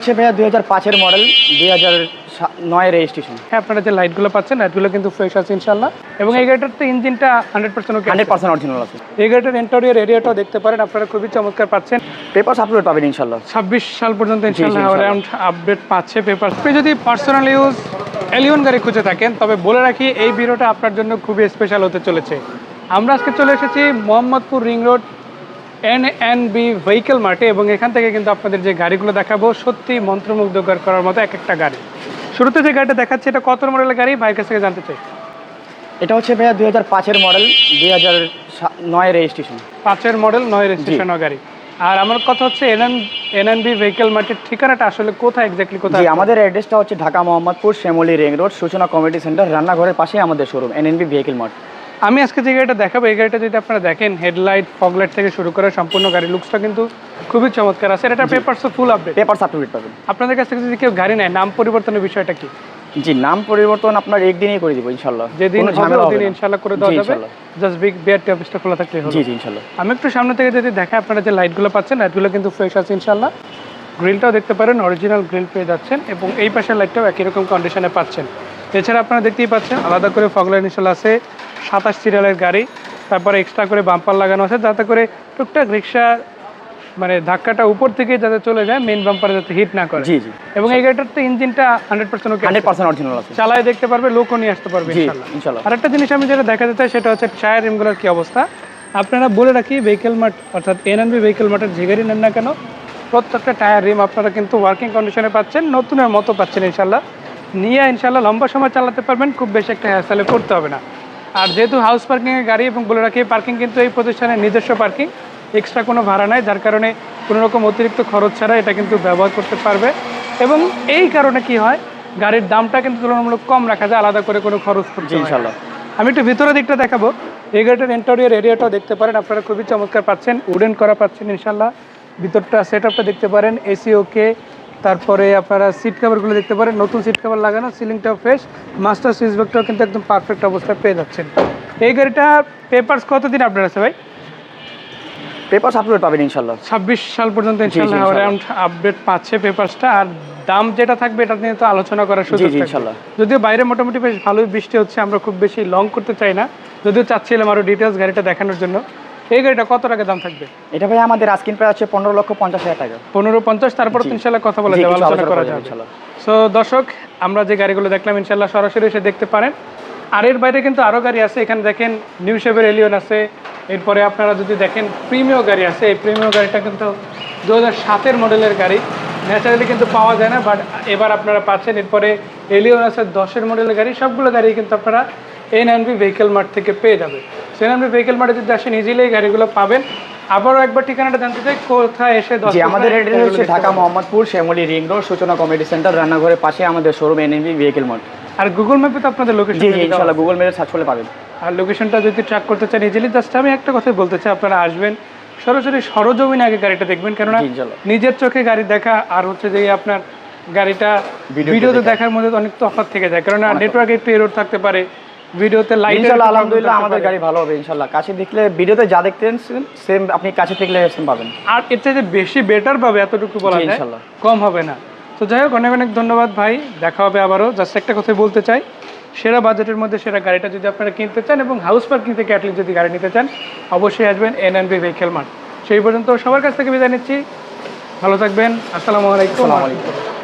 হচ্ছে ভাইয়া দুই হাজার পাঁচের মডেল দুই হাজার নয় রেজিস্ট্রেশন হ্যাঁ আপনারা যে লাইটগুলো পাচ্ছেন লাইটগুলো কিন্তু ফ্রেশ আছে ইনশাল্লাহ এবং এই গাড়িটার তো ইঞ্জিনটা hundred percent okay hundred percent original আছে। এই গাড়িটার ইন্টেরিয়র এরিয়াটাও দেখতে পারেন আপনারা খুবই চমৎকার পাচ্ছেন। পেপার আপলোড পাবেন ইনশাল্লাহ ছাব্বিশ সাল পর্যন্ত ইনশাল্লাহ। অ্যারাউন্ড আপডেট পাচ্ছে পেপার আপনি যদি পার্সোনাল ইউজ এলিয়ন গাড়ি খুঁজে থাকেন তবে বলে রাখি এই ভিডিওটা আপনার জন্য খুবই স্পেশাল হতে চলেছে। আমরা আজকে চলে এসেছি Mohammadpur ring road N N B vehicle মার্টে এবং এখান থেকে কিন্তু আপনাদের যে গাড়িগুলো দেখাবো সত্যি মন্ত্রমুগ্ধকর করার মতো এক একটা গাড়ি। শুরুতে যে গাড়িটা দেখাচ্ছে এটা কত মডেলের গাড়ি? ভাইয়ের কাছ থেকে জানতে চাই। এটা হচ্ছে ভাইয়া দুই হাজার পাঁচের মডেল দুই হাজার নয় রেজিস্ট্রেশন। পাঁচের মডেল নয় রেজিস্ট্রেশন গাড়ি। আর আমার কথা হচ্ছে এনএন এনএনবি ভেহিকেল মার্টের ঠিকানাটা আসলে কোথায় এক্স্যাক্টলি কোথায় আমাদের অ্যাড্রেসটা হচ্ছে Dhaka Mohammadpur Shyamoli ring road Suchona committee centre রান্নাঘরের পাশেই আমাদের শোরুম এনএনবি ভেহিকেল মার্ট। আমি আজকে যে গাড়িটা দেখাবো এই গাড়িটা যদি আপনারা দেখেন হেডলাইট ফগলাইট থেকে শুরু করে সম্পূর্ণ গাড়ি লুকসটা কিন্তু খুবই চমৎকার আছে। এটা papers full update paper upload পাবেন। আপনাদের কাছ থেকে যদি কেউ গাড়ি নেয় নাম পরিবর্তনের বিষয়টা কি? জি নাম পরিবর্তন আপনার একদিনই করে দিব ইনশাল্লাহ যেদিন হবে হবে ওদিন না। ইনশাল্লাহ করে দেওয়া যাবে। জাস্ট বিগ বিআরটি অফিসটা খোলা থাকলে হলো। জি জি ইনশাল্লাহ আমি একটু সামনে থেকে যদি দেখাই আপনারা যে লাইটগুলো পাচ্ছেন লাইটগুলো কিন্তু ফ্রেশ আছে ইনশাল্লাহ গ্রিলটাও দেখতে পারেন অরিজিনাল গ্রিল পেয়ে যাচ্ছেন এবং এই পাশের লাইটটাও একই রকম কন্ডিশনে পাচ্ছেন। এছাড়া আপনারা দেখতেই পাচ্ছেন আলাদা করে ফগলাইট ইনশাল্লাহ আছে। সাতাশ সিরিয়ালের গাড়ি তারপরে এক্সট্রা করে বাম্পার লাগানো আছে যাতে করে টুকটাক রিক্সা মানে ধাক্কাটা উপর থেকে যাতে চলে যায় মেন বাম্পারে যাতে হিট না করে। জি জি। এবং এই গাড়িটার তো ইঞ্জিনটা hundred percent okay hundred percent original আছে। চালায় দেখতে পারবে লোকও নিয়ে আসতে পারবে ইনশাল্লাহ ইনশাল্লাহ আরেকটা জিনিস আমি যেটা দেখাতে চাই সেটা হচ্ছে টায়ার রিমগুলোর কি অবস্থা। আপনারা বলে রাখি ভেহিকেল মার্ট অর্থাৎ এনএনবি ভেহিকেল মার্টের যে গাড়ি নেন না কেন প্রত্যেকটা টায়ার রিম আপনারা কিন্তু ওয়ার্কিং কন্ডিশনে পাচ্ছেন নতুনের মতো পাচ্ছেন ইনশাল্লাহ নিয়ে ইনশাল্লাহ লম্বা সময় চালাতে পারবেন খুব বেশি একটা হেয়ারস্টাইলে করতে হবে না। আর যেহেতু হাউস পার্কিংয়ের গাড়ি এবং বলে রাখি পার্কিং কিন্তু এই প্রতিষ্ঠানের নিজস্ব পার্কিং এক্সট্রা কোনো ভাড়া নাই যার কারণে কোনো রকম অতিরিক্ত খরচ ছাড়া এটা কিন্তু ব্যবহার করতে পারবে। এবং এই কারণে কি হয় গাড়ির দামটা কিন্তু তুলনামূলক কম রাখা যায় আলাদা করে কোনো খরচ না। ইনশাল্লাহ। আমি একটু ভিতরের দিকটা দেখাবো। এই গাড়িটার ইন্টেরিয়র এরিয়াটাও দেখতে পারেন আপনারা খুবই চমৎকার পাচ্ছেন উডেন করা পাচ্ছেন ইনশাল্লাহ। ভিতরটা সেট আপটা দেখতে পারেন এসি ওকে তারপরে আপনারা সিট কাভারগুলো দেখতে পারেন। নতুন সিট কাভার লাগানো সিলিংটাও ফ্রেশ মাস্টার সুইচ ব্যাগটাও কিন্তু একদম পারফেক্ট অবস্থায় পেয়ে যাচ্ছেন। এই গাড়িটা পেপারস কতদিন আপনার আছে ভাই? পেপার আপলোড পাবেন ইনশাল্লাহ ছাব্বিশ সাল পর্যন্ত ইনশাল্লাহ ইনশাল্লাহ। অ্যারাউন্ড আপডেট পাচ্ছে পেপারসটা আর দাম যেটা থাকবে এটা নিয়ে তো আলোচনা করার সুযোগ ইনশাল্লাহ যদিও বাইরে মোটামুটি বেশ ভালোই বৃষ্টি হচ্ছে আমরা খুব বেশি লং করতে চাই না। যদিও চাচ্ছিলাম আরও ডিটেলস গাড়িটা দেখানোর জন্য। এই গাড়িটা কত টাকা দাম থাকবে? এটা ভাই আমাদের আস্কিন প্রায় আছে পনেরো লক্ষ পঞ্চাশ হাজার টাকা। পনেরো পঞ্চাশ তারপর ইনশাল্লাহ কথা বলা যাবে আলোচনা করা যাবে সো দর্শক আমরা যে গাড়িগুলো দেখলাম ইনশাল্লাহ সরাসরি এসে দেখতে পারেন। আর এর বাইরে কিন্তু আরও গাড়ি আছে এখানে দেখেন নিউ শেভের এলিয়ন আছে। এরপরে আপনারা যদি দেখেন প্রিমিয় গাড়ি আছে এই প্রিমিয় গাড়িটা কিন্তু দু হাজার সাতের মডেলের গাড়ি। ন্যাচারালি কিন্তু পাওয়া যায় না বাট এবার আপনারা পাচ্ছেন। এরপরে এলিয়ন আছে দশের মডেলের গাড়ি সবগুলো গাড়ি কিন্তু আপনারা এন বি ভেহিকেল মার্ট থেকে পেয়ে যাবে এন বি ভেহিকেল মার্টে যদি আসেন ইজিলি এই গাড়িগুলো পাবেন। আবারও একবার ঠিকানাটা জানতে চাই কোথায় এসে দশ জি আমাদের অ্যাড্রেস হচ্ছে Dhaka Mohammadpur Shyamoli ring road Suchona committee centre রান্নাঘরের পাশে আমাদের শোরুম এনএনবি ভেহিকেল মার্ট আর গুগল ম্যাপে তো আপনাদের লোকেশন জি গুগল মেপে সার্চ করলে পাবেন। আর লোকেশনটা যদি ট্র্যাক করতে চান ইজিলি জাস্ট আমি একটা কথাই বলতে চাই আপনারা আসবেন সরাসরি সরজমিনে আগে গাড়িটা দেখবেন কেননা নিজের চোখে গাড়ি দেখা আর হচ্ছে যে আপনার গাড়িটা ভিডিওতে দেখার মধ্যে তো অনেক তফাৎ থেকে যায় কারণ নেটওয়ার্কে একটু এরর থাকতে পারে ভিডিওতে লাইট ইনশাল্লাহ আলহামদুলিল্লাহ আমাদের গাড়ি ভালো হবে ইনশাল্লাহ। কাছে দেখলে ভিডিওতে যা দেখতেন সেম আপনি কাছে দেখলে সেম পাবেন। আর এর চাইতে বেশি বেটার পাবে এতটুকু বলা যায় ইনশাল্লাহ। কম হবে না। তো যাই হোক অনেক অনেক ধন্যবাদ ভাই দেখা হবে আবারও। জাস্ট একটা কথাই বলতে চাই সেরা বাজেটের মধ্যে সেরা গাড়িটা যদি আপনারা কিনতে চান এবং হাউস পার্কিং থেকে অ্যাটলিস্ট যদি গাড়ি নিতে চান, অবশ্যই আসবেন N N B vehicle mart সেই পর্যন্ত সবার কাছ থেকে বিদায় নিচ্ছি। ভালো থাকবেন। আসসালামু আলাইকুম। আলাইকুম।